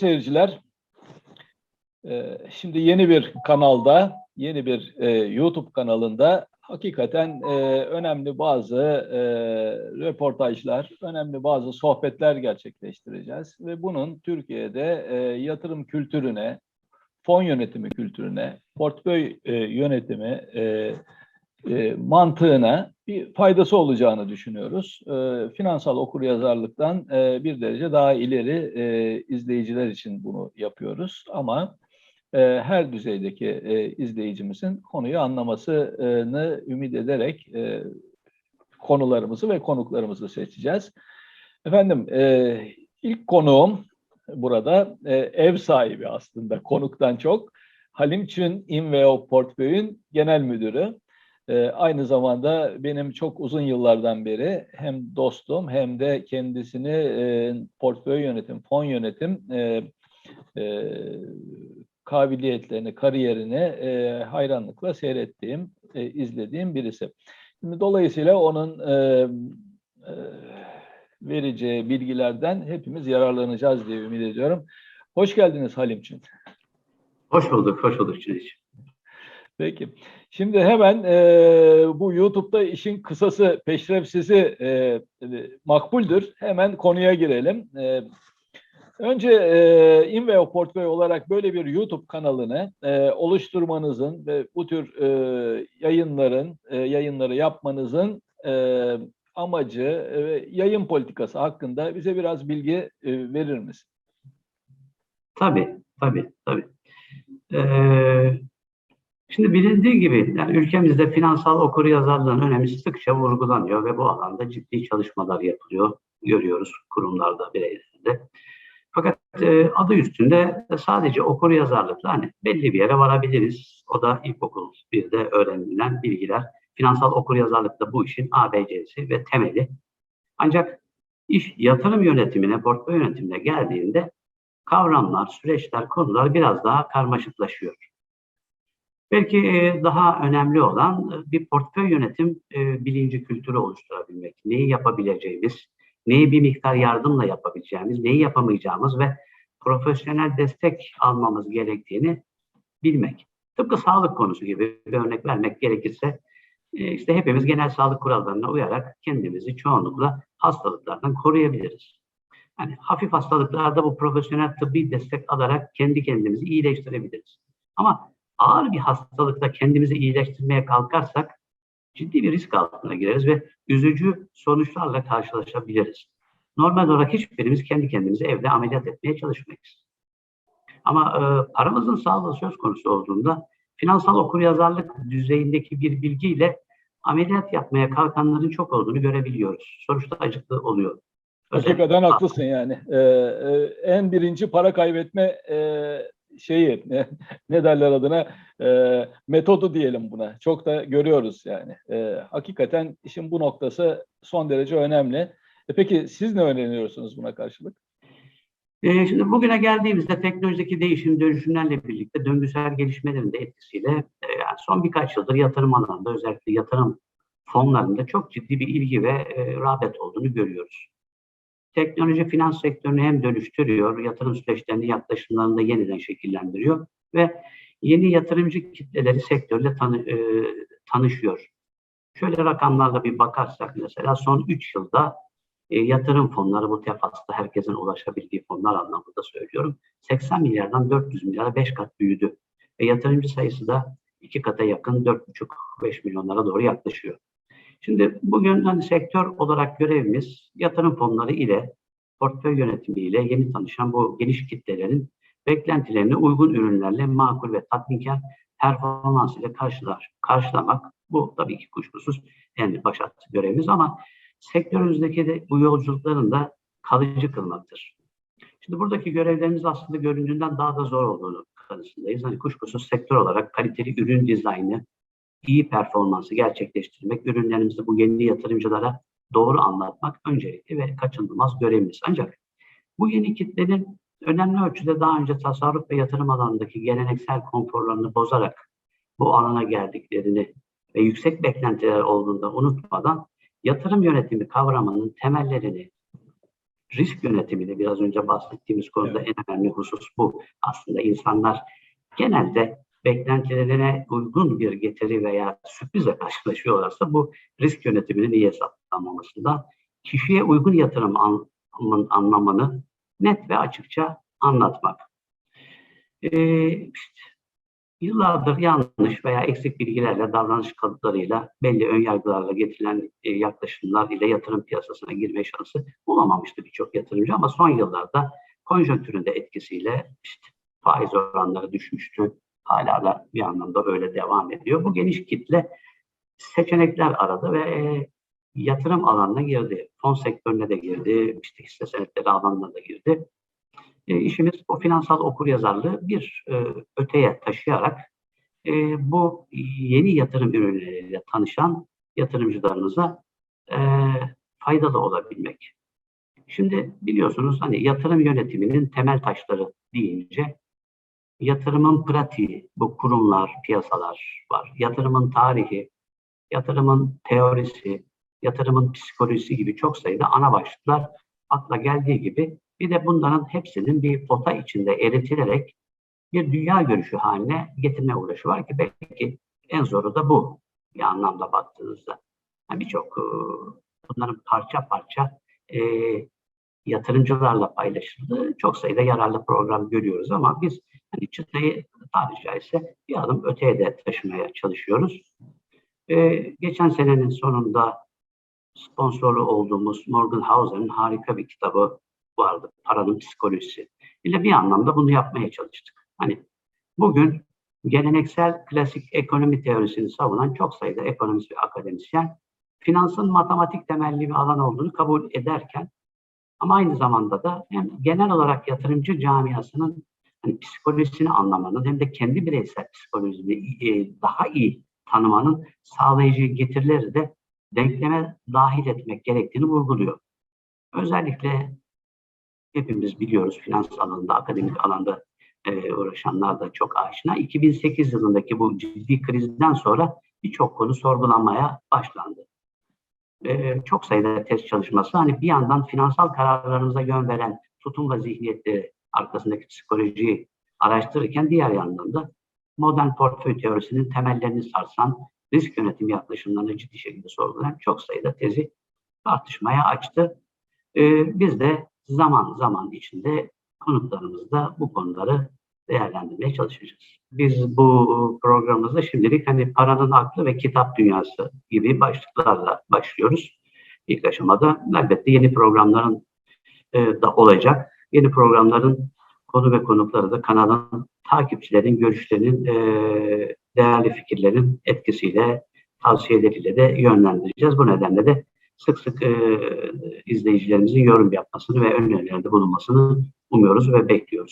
seyirciler, e, şimdi yeni bir kanalda, yeni bir e, YouTube kanalında hakikaten e, önemli bazı röportajlar, önemli bazı sohbetler gerçekleştireceğiz. Ve bunun Türkiye'de yatırım kültürüne, fon yönetimi kültürüne, portföy yönetimi e, mantığına bir faydası olacağını düşünüyoruz. E, finansal okuryazarlıktan e, bir derece daha ileri e, izleyiciler için bunu yapıyoruz. Ama e, her düzeydeki e, izleyicimizin konuyu anlamasını ümit ederek e, konularımızı ve konuklarımızı seçeceğiz. Efendim e, ilk konuğum burada e, ev sahibi aslında konuktan çok. Halim Çün Inveo Portföy'ün genel müdürü. E, aynı zamanda benim çok uzun yıllardan beri hem dostum hem de kendisini e, portföy yönetim, fon yönetim e, e, kabiliyetlerini, kariyerini e, hayranlıkla seyrettiğim, e, izlediğim birisi. Şimdi dolayısıyla onun e, e, vereceği bilgilerden hepimiz yararlanacağız diye ümit ediyorum. Hoş geldiniz Halimciğim. Hoş bulduk, hoş bulduk Cüneyt. Peki. Şimdi hemen e, bu YouTube'da işin kısası, peşrefsizi e, e, makbuldür. Hemen konuya girelim. E, önce e, Inveo Portföy olarak böyle bir YouTube kanalını e, oluşturmanızın ve bu tür e, yayınların, e, yayınları yapmanızın e, amacı ve yayın politikası hakkında bize biraz bilgi e, verir misin? Tabii, tabii, tabii. Ee, şimdi bilindiği gibi yani ülkemizde finansal okuryazarlığın önemi sıkça vurgulanıyor ve bu alanda ciddi çalışmalar yapılıyor, görüyoruz kurumlarda, bireylerde. Fakat e, adı üstünde sadece okuryazarlıkla hani belli bir yere varabiliriz. O da ilkokul bir de öğrenilen bilgiler. Finansal okuryazarlıkta bu işin ABC'si ve temeli. Ancak iş yatırım yönetimine, portföy yönetimine geldiğinde kavramlar, süreçler, konular biraz daha karmaşıklaşıyor. Belki e, daha önemli olan e, bir portföy yönetim e, bilinci kültürü oluşturabilmek. Neyi yapabileceğimiz, neyi bir miktar yardımla yapabileceğimiz, neyi yapamayacağımız ve profesyonel destek almamız gerektiğini bilmek. Tıpkı sağlık konusu gibi bir örnek vermek gerekirse işte hepimiz genel sağlık kurallarına uyarak kendimizi çoğunlukla hastalıklardan koruyabiliriz. Yani hafif hastalıklarda bu profesyonel tıbbi destek alarak kendi kendimizi iyileştirebiliriz. Ama ağır bir hastalıkta kendimizi iyileştirmeye kalkarsak ciddi bir risk altına gireriz ve üzücü sonuçlarla karşılaşabiliriz. Normal olarak hiçbirimiz kendi kendimizi evde ameliyat etmeye çalışmayız. Ama e, paramızın sağlığı söz konusu olduğunda finansal okuryazarlık düzeyindeki bir bilgiyle ameliyat yapmaya kalkanların çok olduğunu görebiliyoruz. Sonuçta acıklı oluyor. Hakikaten haklısın yani. Ee, en birinci para kaybetme e, şeyi ne, ne derler adına e, metodu diyelim buna. Çok da görüyoruz yani. E, hakikaten işin bu noktası son derece önemli. E, peki siz ne öğreniyorsunuz buna karşılık? E, şimdi bugüne geldiğimizde teknolojideki değişim dönüşümlerle birlikte döngüsel gelişmelerin de etkisiyle e, son birkaç yıldır yatırım alanında özellikle yatırım fonlarında çok ciddi bir ilgi ve e, rağbet olduğunu görüyoruz. Teknoloji finans sektörünü hem dönüştürüyor, yatırım süreçlerini yaklaşımlarını da yeniden şekillendiriyor ve yeni yatırımcı kitleleri sektörle tanı, e, tanışıyor. Şöyle rakamlarla bir bakarsak mesela son 3 yılda e, yatırım fonları bu tefasta herkesin ulaşabildiği fonlar anlamında söylüyorum. 80 milyardan 400 milyara 5 kat büyüdü. Ve yatırımcı sayısı da 2 kata yakın 4,5-5 milyonlara doğru yaklaşıyor. Şimdi bugün hani sektör olarak görevimiz yatırım fonları ile portföy yönetimi ile yeni tanışan bu geniş kitlelerin beklentilerine uygun ürünlerle makul ve tatminkar performans ile karşılar, karşılamak. Bu tabii ki kuşkusuz en başat görevimiz ama sektörümüzdeki de bu yolculukların da kalıcı kılmaktır. Şimdi buradaki görevlerimiz aslında göründüğünden daha da zor olduğunu kanısındayız. Hani kuşkusuz sektör olarak kaliteli ürün dizaynı, iyi performansı gerçekleştirmek, ürünlerimizi bu yeni yatırımcılara doğru anlatmak öncelikli ve kaçınılmaz görevimiz. Ancak bu yeni kitlenin önemli ölçüde daha önce tasarruf ve yatırım alanındaki geleneksel konforlarını bozarak bu alana geldiklerini ve yüksek beklentiler olduğunda unutmadan yatırım yönetimi kavramının temellerini risk yönetimini biraz önce bahsettiğimiz konuda en önemli husus bu. Aslında insanlar genelde beklentilerine uygun bir getiri veya sürprizle karşılaşıyorlarsa bu risk yönetiminin iyi hesaplanmamasından kişiye uygun yatırım an- anlamını net ve açıkça anlatmak. Ee, işte yıllardır yanlış veya eksik bilgilerle, davranış kalıplarıyla, belli önyargılarla getirilen e, yaklaşımlar ile yatırım piyasasına girme şansı bulamamıştı birçok yatırımcı ama son yıllarda konjonktürün de etkisiyle işte faiz oranları düşmüştü. Hala da bir anlamda öyle devam ediyor. Bu geniş kitle seçenekler aradı ve e, yatırım alanına girdi. Fon sektörüne de girdi, işte hisse senetleri alanına da girdi. E, işimiz o finansal okuryazarlığı bir e, öteye taşıyarak e, bu yeni yatırım ürünleriyle tanışan yatırımcılarımıza e, faydalı olabilmek. Şimdi biliyorsunuz hani yatırım yönetiminin temel taşları deyince yatırımın pratiği, bu kurumlar, piyasalar var. Yatırımın tarihi, yatırımın teorisi, yatırımın psikolojisi gibi çok sayıda ana başlıklar akla geldiği gibi bir de bunların hepsinin bir pota içinde eritilerek bir dünya görüşü haline getirme uğraşı var ki belki en zoru da bu bir anlamda baktığınızda. Yani Birçok e, bunların parça parça e, yatırımcılarla paylaşıldığı çok sayıda yararlı program görüyoruz ama biz hani çıtayı tabiri caizse bir adım öteye de taşımaya çalışıyoruz. E, geçen senenin sonunda sponsorlu olduğumuz Morgan House'un harika bir kitabı vardı. Paranın psikolojisi. ile bir anlamda bunu yapmaya çalıştık. Hani bugün geleneksel klasik ekonomi teorisini savunan çok sayıda ekonomist ve akademisyen finansın matematik temelli bir alan olduğunu kabul ederken ama aynı zamanda da hem genel olarak yatırımcı camiasının hani psikolojisini anlamanın hem de kendi bireysel psikolojisini e, daha iyi tanımanın sağlayıcı getirileri de denkleme dahil etmek gerektiğini vurguluyor. Özellikle hepimiz biliyoruz finans alanında, akademik alanda e, uğraşanlar da çok aşina. 2008 yılındaki bu ciddi krizden sonra birçok konu sorgulanmaya başlandı. E, çok sayıda test çalışması hani bir yandan finansal kararlarımıza yön veren tutum ve zihniyetleri arkasındaki psikolojiyi araştırırken diğer yandan da modern portföy teorisinin temellerini sarsan risk yönetimi yaklaşımlarını ciddi şekilde sorgulayan çok sayıda tezi tartışmaya açtı. Ee, biz de zaman zaman içinde konuklarımızda bu konuları değerlendirmeye çalışacağız. Biz bu programımızda şimdilik hani paranın aklı ve kitap dünyası gibi başlıklarla başlıyoruz. İlk aşamada elbette yeni programların e, da olacak. Yeni programların konu ve konukları da kanalın takipçilerin görüşlerinin, e, değerli fikirlerin etkisiyle, tavsiyeleriyle de yönlendireceğiz. Bu nedenle de sık sık e, izleyicilerimizin yorum yapmasını ve önerilerde bulunmasını umuyoruz ve bekliyoruz.